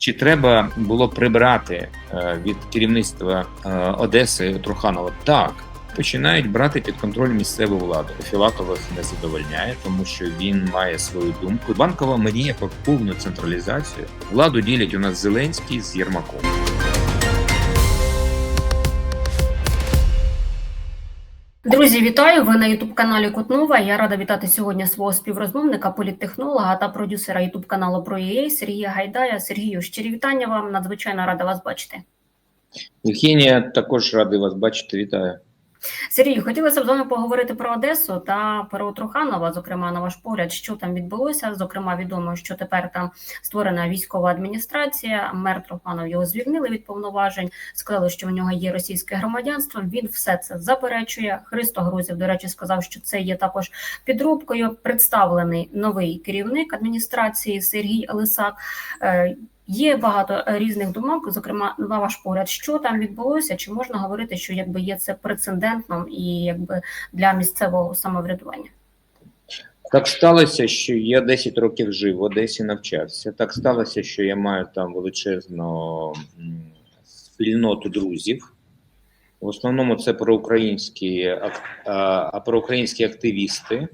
Чи треба було прибрати е, від керівництва е, Одеси Труханова? Так. Починають брати під контроль місцеву владу. Філатових не задовольняє, тому що він має свою думку. Банкова мріє про повну централізацію. Владу ділять у нас Зеленський з Єрмаком. Друзі, вітаю! Ви на Ютуб каналі Кутнова. Я рада вітати сьогодні свого співрозмовника, політтехнолога та продюсера Ютуб каналу про EA Сергія Гайдая. Сергію, щирі вітання вам. Надзвичайно рада вас бачити. Євгенія, також радий вас бачити. Вітаю. Сергію, хотілося б з вами поговорити про Одесу та про Труханова. Зокрема, на ваш погляд, що там відбулося. Зокрема, відомо, що тепер там створена військова адміністрація. Мер Труханов його звільнили від повноважень. Сказали, що в нього є російське громадянство. Він все це заперечує. Христо Грузів, до речі, сказав, що це є також підробкою. Представлений новий керівник адміністрації Сергій Лисак. Е, Є багато різних думок, зокрема, на ваш погляд, що там відбулося, чи можна говорити, що якби є це прецедентом і якби для місцевого самоврядування? Так сталося, що я 10 років жив в Одесі, навчався. Так сталося, що я маю там величезну спільноту друзів. В основному це проукраїнські, а проукраїнські активісти,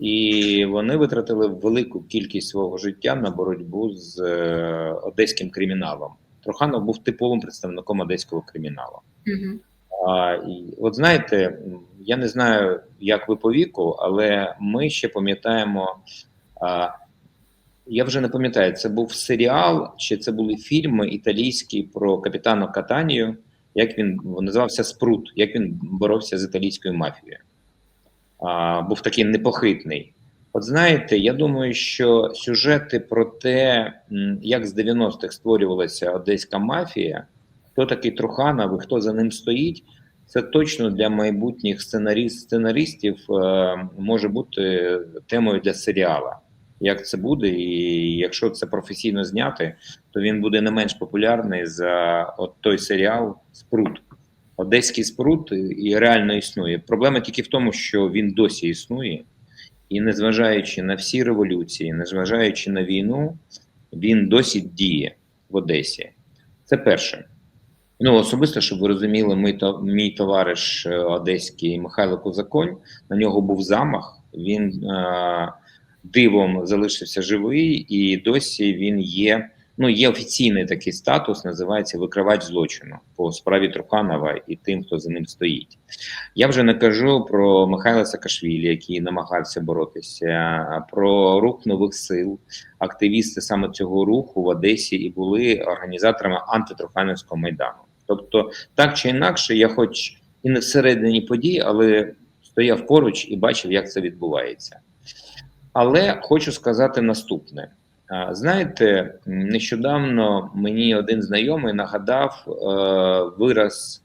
і вони витратили велику кількість свого життя на боротьбу з е, одеським криміналом. Труханов був типовим представником одеського криміналу. Угу. А, і, от знаєте, я не знаю, як ви по віку, але ми ще пам'ятаємо. А, я вже не пам'ятаю, це був серіал чи це були фільми італійські про капітана Катанію, як він називався Спрут, як він боровся з італійською мафією. А, був такий непохитний. От знаєте, я думаю, що сюжети про те, як з 90-х створювалася одеська мафія, хто такий Труханов і хто за ним стоїть, це точно для майбутніх сценарі... сценаристів е, може бути темою для серіала. Як це буде, і якщо це професійно зняти, то він буде не менш популярний за от той серіал Спрут. Одеський спрут і реально існує. Проблема тільки в тому, що він досі існує, і незважаючи на всі революції, незважаючи на війну, він досі діє в Одесі. Це перше. Ну, особисто, щоб ви розуміли, ми то мій товариш е, одеський Михайло Козаконь, на нього був замах. Він е, дивом залишився живий, і досі він є. Ну, є офіційний такий статус, називається викривач злочину по справі Труханова і тим, хто за ним стоїть. Я вже не кажу про Михайла Саакашвілі, який намагався боротися, про рух нових сил. Активісти саме цього руху в Одесі і були організаторами антитруханівського майдану. Тобто, так чи інакше, я, хоч і не всередині подій, але стояв поруч і бачив, як це відбувається. Але хочу сказати наступне. Знаєте, нещодавно мені один знайомий нагадав е, вираз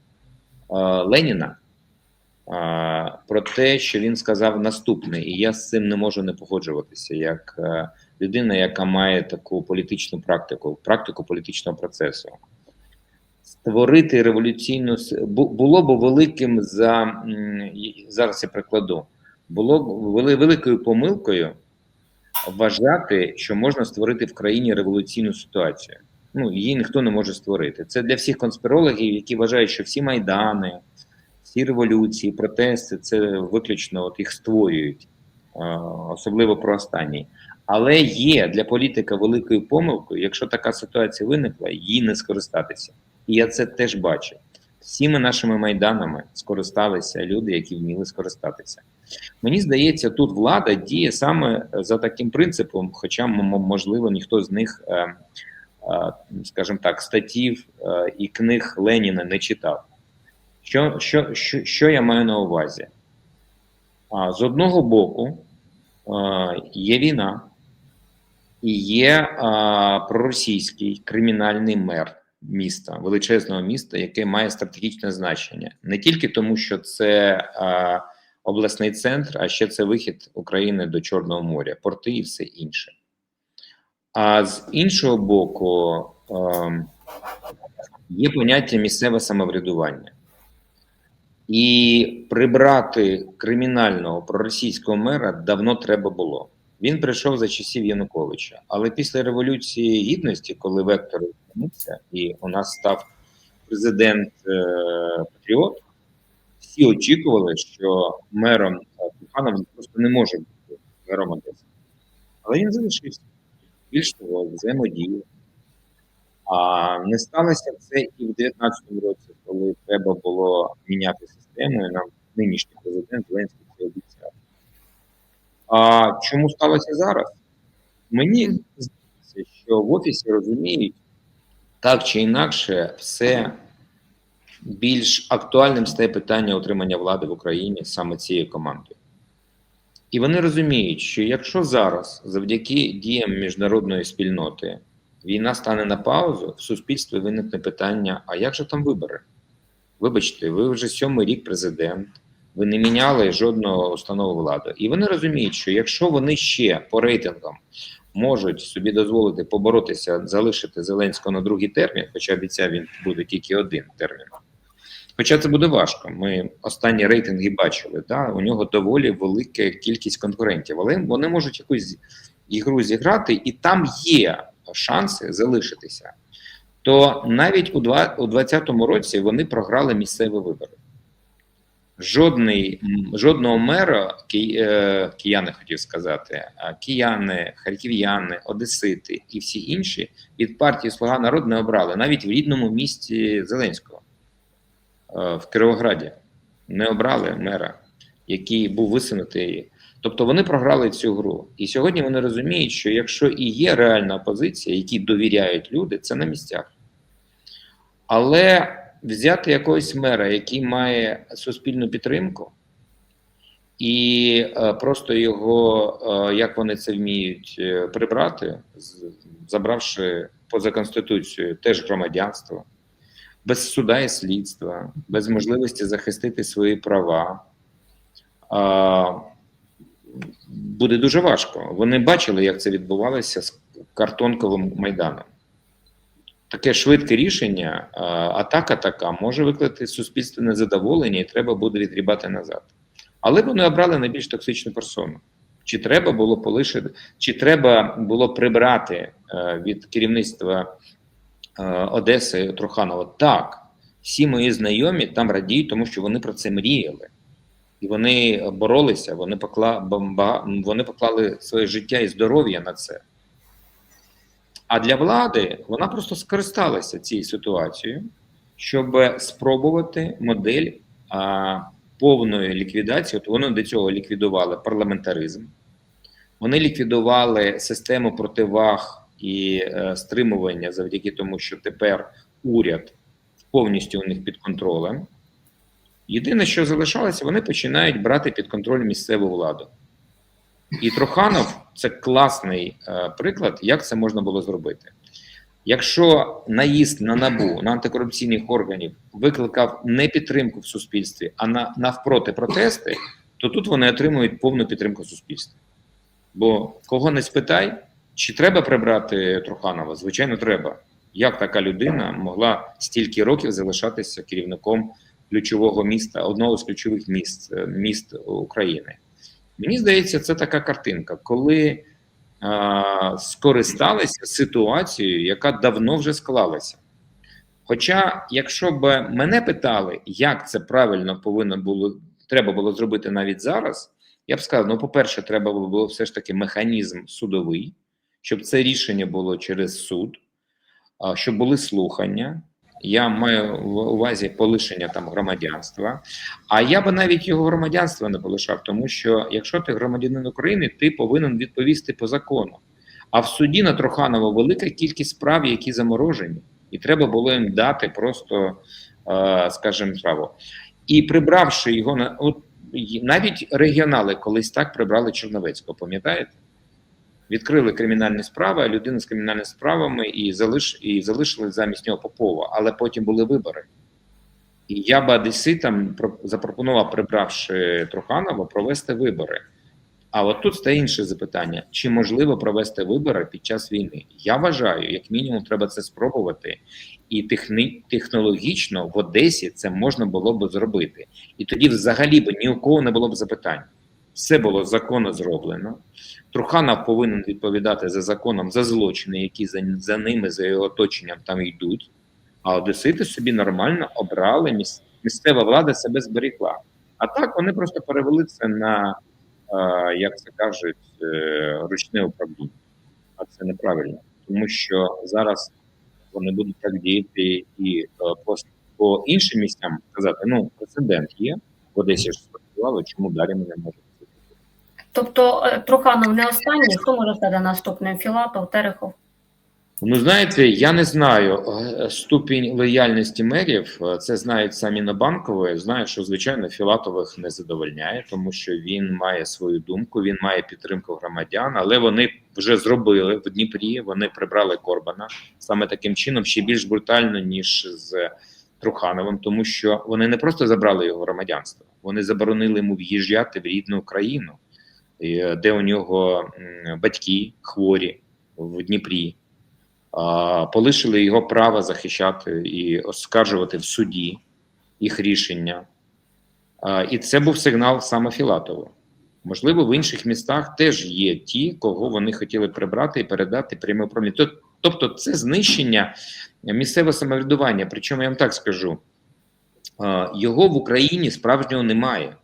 е, Леніна е, про те, що він сказав наступне, і я з цим не можу не погоджуватися, як е, людина, яка має таку політичну практику, практику політичного процесу. Створити революційну було б великим за зараз я прикладу, було б великою помилкою вважати, що можна створити в країні революційну ситуацію. Ну її ніхто не може створити. Це для всіх конспірологів, які вважають, що всі майдани, всі революції, протести це виключно от їх створюють, особливо про останній. Але є для політика великою помилкою, якщо така ситуація виникла, їй не скористатися. І я це теж бачу. Всіми нашими майданами скористалися люди, які вміли скористатися. Мені здається, тут влада діє саме за таким принципом, хоча, можливо, ніхто з них, е, е, скажімо так, статтів е, і книг Леніна не читав. Що, що, що, що я маю на увазі? З одного боку, є війна, і є проросійський кримінальний мер міста, величезного міста, яке має стратегічне значення. Не тільки тому, що це. Обласний центр, а ще це вихід України до Чорного моря, порти і все інше. А з іншого боку, ем, є поняття місцеве самоврядування. І прибрати кримінального проросійського мера давно треба було. Він прийшов за часів Януковича. Але після Революції Гідності, коли вектор змінився, і у нас став президент е, Патріот, всі очікували, що мером Труханов просто не може бути мером Одеси. Але він залишився. Більш того, взаємодіяв. А не сталося це і в 19-му році, коли треба було міняти систему, і нам нинішній президент Зеленський це обіцяв. А чому сталося зараз? Мені здається, що в офісі розуміють, так чи інакше, все більш актуальним стає питання отримання влади в Україні саме цією командою. І вони розуміють, що якщо зараз, завдяки діям міжнародної спільноти, війна стане на паузу, в суспільстві виникне питання: а як же там вибори? Вибачте, ви вже сьомий рік президент, ви не міняли жодного установу влади. І вони розуміють, що якщо вони ще по рейтингам можуть собі дозволити поборотися, залишити Зеленського на другий термін, хоча обіцяв він буде тільки один термін. Хоча це буде важко. Ми останні рейтинги бачили. Да? У нього доволі велика кількість конкурентів, але вони можуть якусь ігру зіграти, і там є шанси залишитися. То навіть у 2020 році вони програли місцеві вибори. Жодний, жодного мера, ки, е, кияни хотів сказати, кияни, харків'яни, одесити і всі інші від партії Слуга народу не обрали навіть в рідному місті Зеленського в Кировограді. Не обрали мера, який був висунутий. Тобто вони програли цю гру. І сьогодні вони розуміють, що якщо і є реальна опозиція, які довіряють люди, це на місцях. Але взяти якогось мера, який має суспільну підтримку, і е, просто його, е, як вони це вміють, е, прибрати, забравши поза конституцією теж громадянство, без суда і слідства, без можливості захистити свої права. А, буде дуже важко. Вони бачили, як це відбувалося з картонковим майданом. Таке швидке рішення, атака така може викликати суспільственне задоволення, і треба буде відгрібати назад. Але вони обрали найбільш токсичну персону. Чи треба було полишити, чи треба було прибрати е, від керівництва Одеси Труханова? Так, всі мої знайомі там радіють, тому що вони про це мріяли. І вони боролися, вони покла... вони поклали своє життя і здоров'я на це. А для влади вона просто скористалася цією ситуацією, щоб спробувати модель а, повної ліквідації. От вони до цього ліквідували парламентаризм, вони ліквідували систему противаг і е, стримування завдяки тому, що тепер уряд повністю у них під контролем. Єдине, що залишалося, вони починають брати під контроль місцеву владу. І Труханов це класний е, приклад, як це можна було зробити. Якщо наїзд на набу на антикорупційних органів викликав не підтримку в суспільстві, а на, навпроти протести, то тут вони отримують повну підтримку суспільства. Бо кого не спитай, чи треба прибрати Труханова? Звичайно, треба. Як така людина могла стільки років залишатися керівником ключового міста, одного з ключових міст, е, міст України? Мені здається, це така картинка, коли а, скористалися ситуацією, яка давно вже склалася. Хоча, якщо б мене питали, як це правильно повинно було треба було зробити навіть зараз, я б сказав: ну, по-перше, треба було все ж таки механізм судовий, щоб це рішення було через суд, щоб були слухання. Я маю в увазі полишення там громадянства. А я би навіть його громадянство не полишав, тому що якщо ти громадянин України, ти повинен відповісти по закону. А в суді на Труханова велика кількість справ, які заморожені, і треба було їм дати просто, е, скажімо, право. І прибравши його на от навіть регіонали колись так прибрали Чорновецького, пам'ятаєте? Відкрили кримінальні справи, а людину з кримінальними справами і залиш і залишили замість нього Попова, але потім були вибори. І я б одеситам про- запропонував, прибравши Труханова, провести вибори. А от тут стає інше запитання: чи можливо провести вибори під час війни? Я вважаю, як мінімум, треба це спробувати, і техні, технологічно в Одесі це можна було б зробити. І тоді, взагалі, б ні у кого не було б запитань. Все було законно зроблено. Труханов повинен відповідати за законом за злочини, які за, за ними, за його оточенням там йдуть. А одесити собі нормально обрали міс- місцева влада себе зберігла. А так вони просто перевели це на, е, як це кажуть, е, ручне управління. А це неправильно, тому що зараз вони будуть так діяти і е, по, по іншим місцям казати: ну, прецедент є, в Одесі ж спрацювало, чому далі ми не можемо? Тобто е, Труханов не останній, хто може стати наступним? Філатов, Терехов? Ну, знаєте, я не знаю е, ступінь лояльності мерів. е, Це знають самі на банкової. Знають, що звичайно Філатових не задовольняє, тому що він має свою думку, він має підтримку громадян, але вони вже зробили в Дніпрі. Вони прибрали Корбана саме таким чином, ще більш брутально ніж з Трухановим, тому що вони не просто забрали його громадянство, вони заборонили йому в'їжджати в рідну країну, е, де у нього батьки хворі в Дніпрі полишили його право захищати і оскаржувати в суді їх рішення. І це був сигнал саме Філатову. Можливо, в інших містах теж є ті, кого вони хотіли прибрати і передати пряме управління. Тобто, це знищення місцевого самоврядування. Причому я вам так скажу: його в Україні справжнього немає.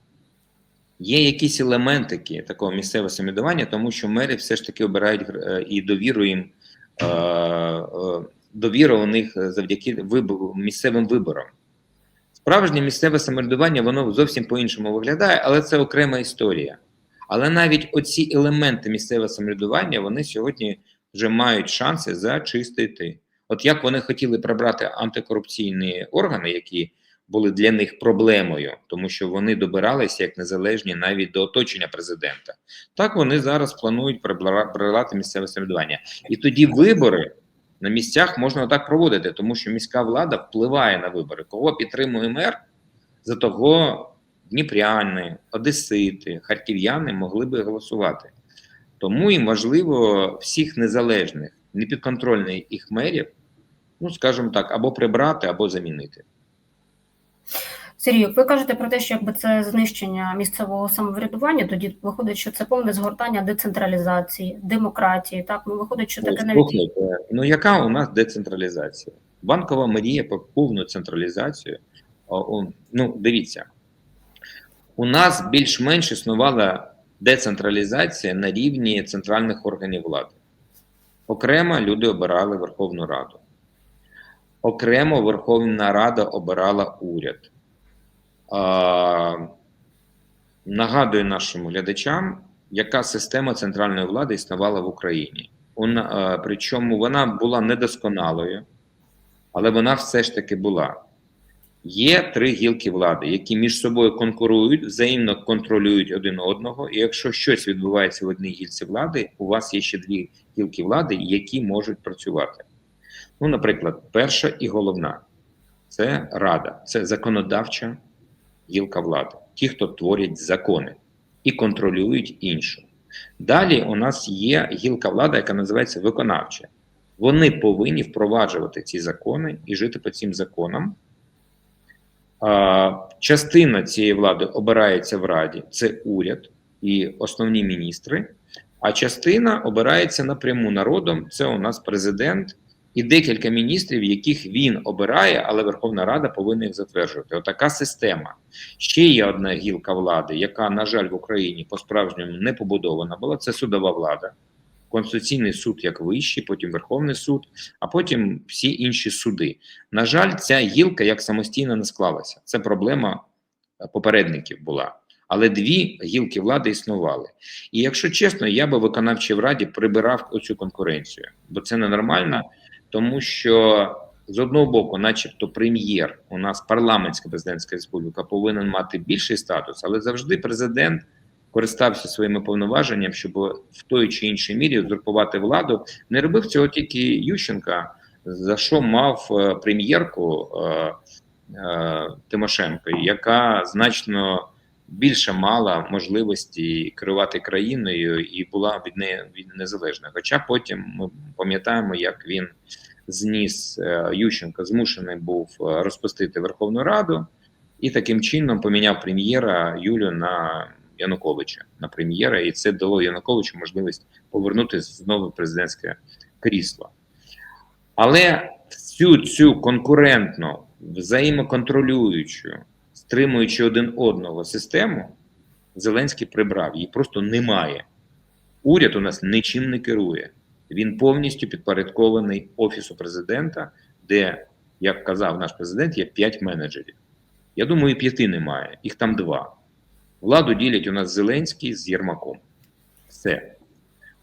Є якісь елементики такого місцевого самоврядування, тому що мери все ж таки обирають е, і довіру їм е, е, довіра у них завдяки вибору місцевим виборам. Справжнє місцеве самоврядування воно зовсім по-іншому виглядає, але це окрема історія. Але навіть оці елементи місцевого самоврядування вони сьогодні вже мають шанси зачистити. От як вони хотіли прибрати антикорупційні органи, які були для них проблемою, тому що вони добиралися як незалежні навіть до оточення президента. Так вони зараз планують прибрати місцеве самоврядування. І тоді вибори на місцях можна так проводити, тому що міська влада впливає на вибори. Кого підтримує мер, за того дніпряни, одесити, харків'яни могли би голосувати. Тому їм важливо всіх незалежних, непідконтрольних їх мерів, ну скажімо так, або прибрати, або замінити. Сергій, ви кажете про те, що якби це знищення місцевого самоврядування, тоді виходить, що це повне згортання децентралізації, демократії. Так, ну виходить, що таке навіть ну яка у нас децентралізація? Банкова мріє про повну централізацію. Ну, дивіться, у нас більш-менш існувала децентралізація на рівні центральних органів влади. Окремо люди обирали Верховну Раду. Окремо Верховна Рада обирала уряд. А, нагадую нашим глядачам, яка система центральної влади існувала в Україні. Вона, е, причому вона була недосконалою, але вона все ж таки була. Є три гілки влади, які між собою конкурують, взаємно контролюють один одного. І якщо щось відбувається в одній гілці влади, у вас є ще дві гілки влади, які можуть працювати. Ну, наприклад, перша і головна це рада, це законодавча гілка влади, ті, хто творять закони і контролюють іншу. Далі у нас є гілка влади, яка називається виконавча. Вони повинні впроваджувати ці закони і жити по цим законам. Частина цієї влади обирається в Раді, це уряд і основні міністри, а частина обирається напряму народом. Це у нас президент і декілька міністрів, яких він обирає, але Верховна Рада повинна їх затверджувати. Отака система. Ще є одна гілка влади, яка, на жаль, в Україні по-справжньому не побудована була. Це судова влада. Конституційний суд як вищий, потім Верховний суд, а потім всі інші суди. На жаль, ця гілка як самостійно не склалася. Це проблема е, попередників була. Але дві гілки влади існували. І якщо чесно, я би в раді прибирав оцю конкуренцію, бо це ненормально, тому що з одного боку, начебто, прем'єр, у нас парламентська президентська республіка повинен мати більший статус, але завжди президент користався своїми повноваженням, щоб в той чи іншій мірі узурпувати владу. Не робив цього тільки Ющенка, за що мав е, прем'єрку е, е, Тимошенко, яка значно більше мала можливості керувати країною і була від неї від незалежна. Хоча потім ми пам'ятаємо, як він зніс е, Ющенко, змушений був е, розпустити Верховну Раду і таким чином поміняв прем'єра Юлю на Януковича на прем'єра, і це дало Януковичу можливість повернути знову президентське крісло. Але всю цю конкурентну, взаємоконтролюючу, стримуючи один одного систему, Зеленський прибрав. Її просто немає. Уряд у нас нічим не керує. Він повністю підпорядкований Офісу президента, де, як казав наш президент, є п'ять менеджерів. Я думаю, і п'яти немає, їх там два. Владу ділять у нас Зеленський з Єрмаком. Все.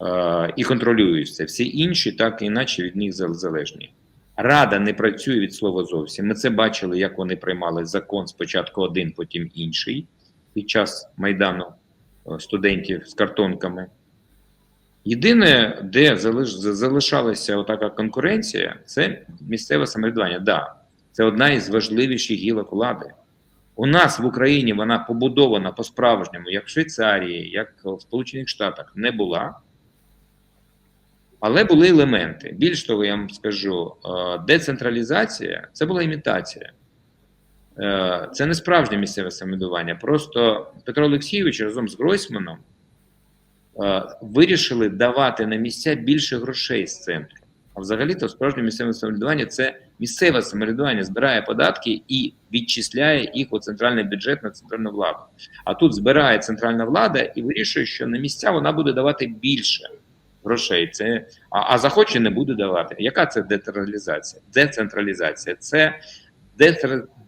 Е, і контролюють це. Всі інші так і іначе від них зал- залежні. Рада не працює від слова зовсім. Ми це бачили, як вони приймали закон спочатку один, потім інший під час майдану е, студентів з картонками. Єдине, де залишалася отака конкуренція, це місцеве самоврядування. Да, це одна із важливіших гілок влади. У нас в Україні вона побудована по-справжньому, як в Швейцарії, як в Сполучених Штатах, не була. Але були елементи. Більш того, я вам скажу, е, децентралізація це була імітація. Е, Це не справжнє місцеве самоврядування. Просто Петро Олексійович разом з Гройсманом е, вирішили давати на місця більше грошей з центру. А взагалі-то справжнє місцеве самоврядування це місцеве самоврядування збирає податки і відчисляє їх у центральний бюджет на центральну владу. А тут збирає центральна влада і вирішує, що на місця вона буде давати більше грошей. Це а, а захоче не буде давати. Яка це децентралізація? Децентралізація це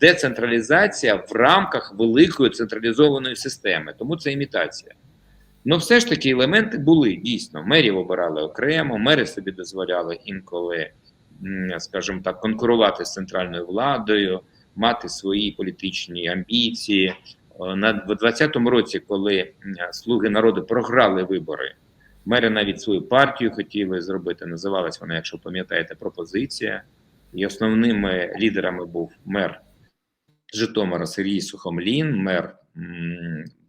децентралізація в рамках великої централізованої системи. Тому це імітація. Ну, все ж таки, елементи були дійсно. Мерів обирали окремо, мери собі дозволяли інколи, скажімо так, конкурувати з центральною владою, мати свої політичні амбіції. На в 2020 році, коли слуги народу програли вибори, мери навіть свою партію хотіли зробити. Називалась вона, якщо пам'ятаєте, пропозиція. І основними лідерами був мер Житомира Сергій Сухомлін, мер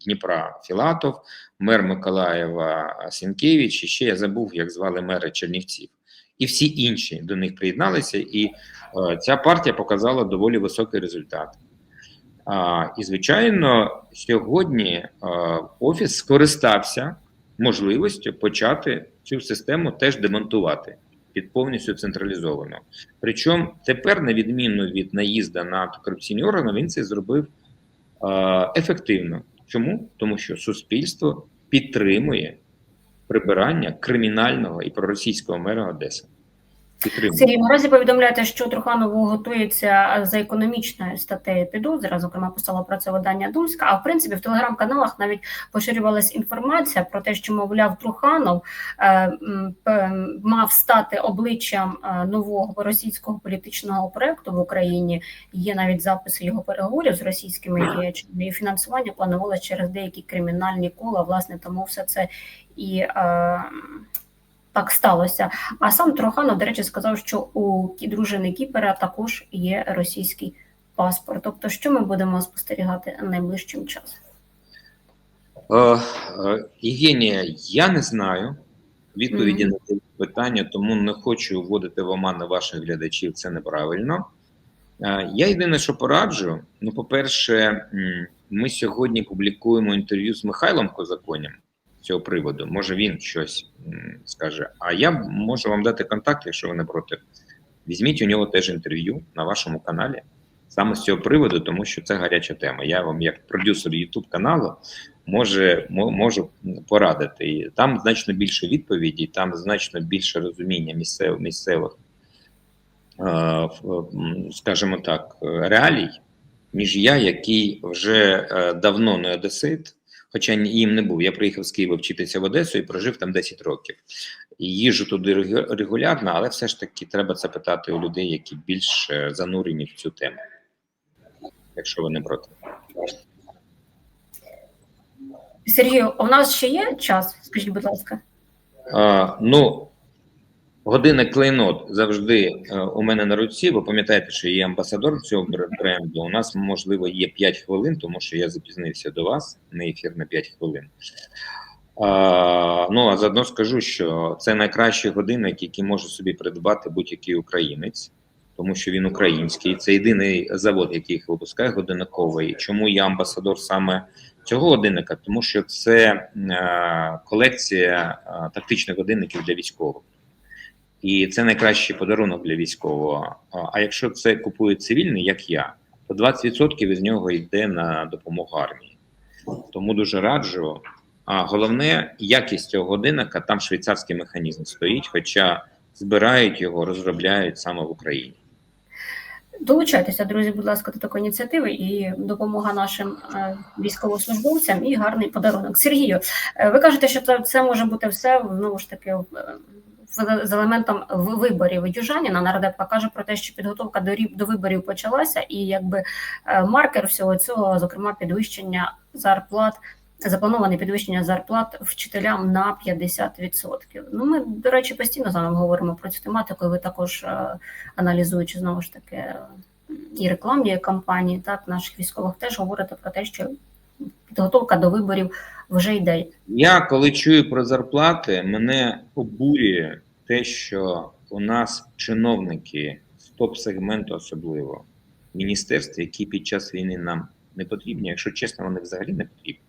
Дніпра Філатов, мер Миколаєва Сінкевич, і ще я забув, як звали мери Чернівців. І всі інші до них приєдналися, і е, ця партія показала доволі високий результат. А, і, звичайно, сьогодні е, офіс скористався можливістю почати цю систему теж демонтувати під повністю централізовано. Причому тепер, на відміну від наїзда на антикорупційні органи, він це зробив ефективно. Чому? Тому що суспільство підтримує прибирання кримінального і проросійського мера Одеси. Підтримує. Сергій, наразі повідомляєте, що Труханову готується за економічною статтею підозра. Зокрема, писало про це видання Думська. А в принципі, в телеграм-каналах навіть поширювалася інформація про те, що мовляв Труханов е, мав стати обличчям е, нового російського політичного проекту в Україні. Є навіть записи його переговорів з російськими діячами. І фінансування планувалося через деякі кримінальні кола. Власне, тому все це і. Е, так сталося. А сам Труханов, до речі, сказав, що у дружини Кіпера також є російський паспорт. Тобто, що ми будемо спостерігати найближчим часом? Е, е, Євгенія, я не знаю відповіді Мгм. на це питання, тому не хочу вводити в оману ваших глядачів. Це неправильно. Е, Я єдине, що пораджу. Ну, по-перше, ми сьогодні публікуємо інтерв'ю з Михайлом Козаконем з цього приводу. Може, він щось скаже. А я можу вам дати контакт, якщо ви не проти. Візьміть у нього теж інтерв'ю на вашому каналі саме з цього приводу, тому що це гаряча тема. Я вам, як продюсер YouTube каналу, може, можу порадити. І там значно більше відповідей, там значно більше розуміння місцевих місцевих, е, м, скажімо так, е, реалій, ніж я, який вже е, давно не одесит, хоча їм не був. Я приїхав з Києва вчитися в Одесу і прожив там 10 років. І їжджу туди регулярно, але все ж таки треба це питати у людей, які більш е, занурені в цю тему. Якщо вони проти. Сергію, у нас ще є час? Скажіть, будь ласка. А, ну, годинник клейнот завжди е, у мене на руці. Ви пам'ятаєте, що є амбасадор цього бренду. У нас, можливо, є 5 хвилин, тому що я запізнився до вас на ефір на 5 хвилин. А, ну, а заодно скажу, що це найкращий годинник, який може собі придбати будь-який українець, тому що він український. Це єдиний завод, який їх випускає годинниковий. Чому я амбасадор саме цього годинника, тому що це е, колекція е, тактичних годинників для військових. І це найкращий подарунок для військового. А- якщо це купує цивільний, як я, то 20% із нього йде на допомогу армії. Тому дуже раджу. А головне, якість цього годинника, там швейцарський механізм стоїть, хоча збирають його, розробляють саме в Україні. Долучайтеся, друзі, будь ласка, до такої ініціативи і допомога нашим е, військовослужбовцям і гарний подарунок. Сергію, е, ви кажете, що це, це може бути все знову ж таки е, з елементом виборів. Южаніна нардепка каже про те, що підготовка до до виборів почалася, і якби е, маркер всього цього, зокрема, підвищення зарплат. Заплановане підвищення зарплат вчителям на 50%. Ну, ми, до речі, постійно з вами говоримо про цю тематику. Ви також е, аналізуючи знову ж таки і рекламні кампанії, так наших військових теж говорите про те, що підготовка до виборів вже йде. Я коли чую про зарплати, мене обурює те, що у нас чиновники з топ-сегменту особливо в міністерстві, які під час війни нам не потрібні, якщо чесно, вони взагалі не потрібні.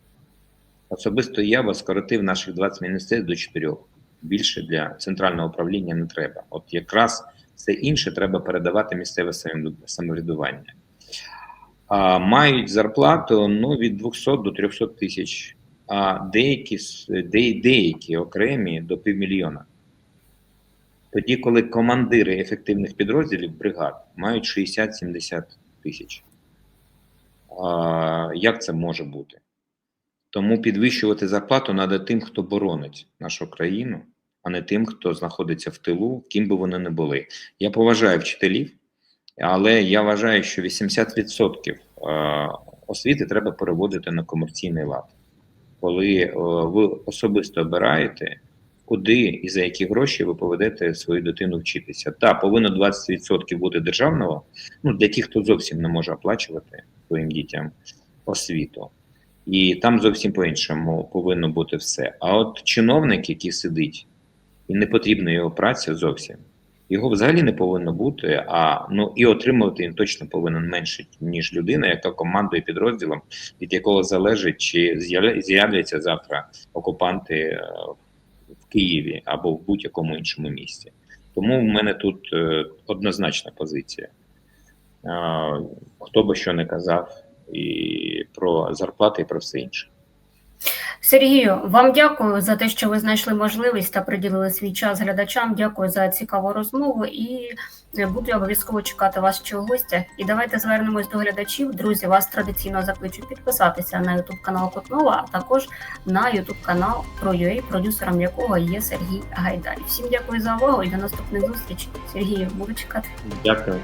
Особисто я би скоротив наших 20 міністерств до 4. Більше для центрального управління не треба. От якраз все інше треба передавати місцеве самоврядування. А, мають зарплату ну, від 200 до 300 тисяч а деякі, де, деякі окремі до півмільйона. Тоді, коли командири ефективних підрозділів бригад мають 60-70 тисяч. А, як це може бути? Тому підвищувати зарплату треба тим, хто боронить нашу країну, а не тим, хто знаходиться в тилу, ким би вони не були. Я поважаю вчителів, але я вважаю, що 80% е, освіти треба переводити на комерційний лад коли ви особисто обираєте, куди і за які гроші ви поведете свою дитину вчитися. Так, повинно 20% бути державного, ну для тих, хто зовсім не може оплачувати своїм дітям освіту. І там зовсім по-іншому повинно бути все. А от чиновник, який сидить, і не потрібна його праця зовсім. Його взагалі не повинно бути, а ну і отримувати він точно повинен менше, ніж людина, яка командує підрозділом, від якого залежить, чи з'являться завтра окупанти е, в Києві або в будь-якому іншому місці. Тому в мене тут е, однозначна позиція. Хто би що не казав і про зарплати, і про все інше. Сергію, вам дякую за те, що ви знайшли можливість та приділили свій час глядачам. Дякую за цікаву розмову і е, буду обов'язково чекати вас ще у гостях. І давайте звернемось до глядачів. Друзі, вас традиційно закличу підписатися на YouTube канал Котнова, а також на YouTube канал про UA, продюсером якого є Сергій Гайдай. Всім дякую за увагу і до наступних зустрічей. Сергію, буду чекати. Дякую.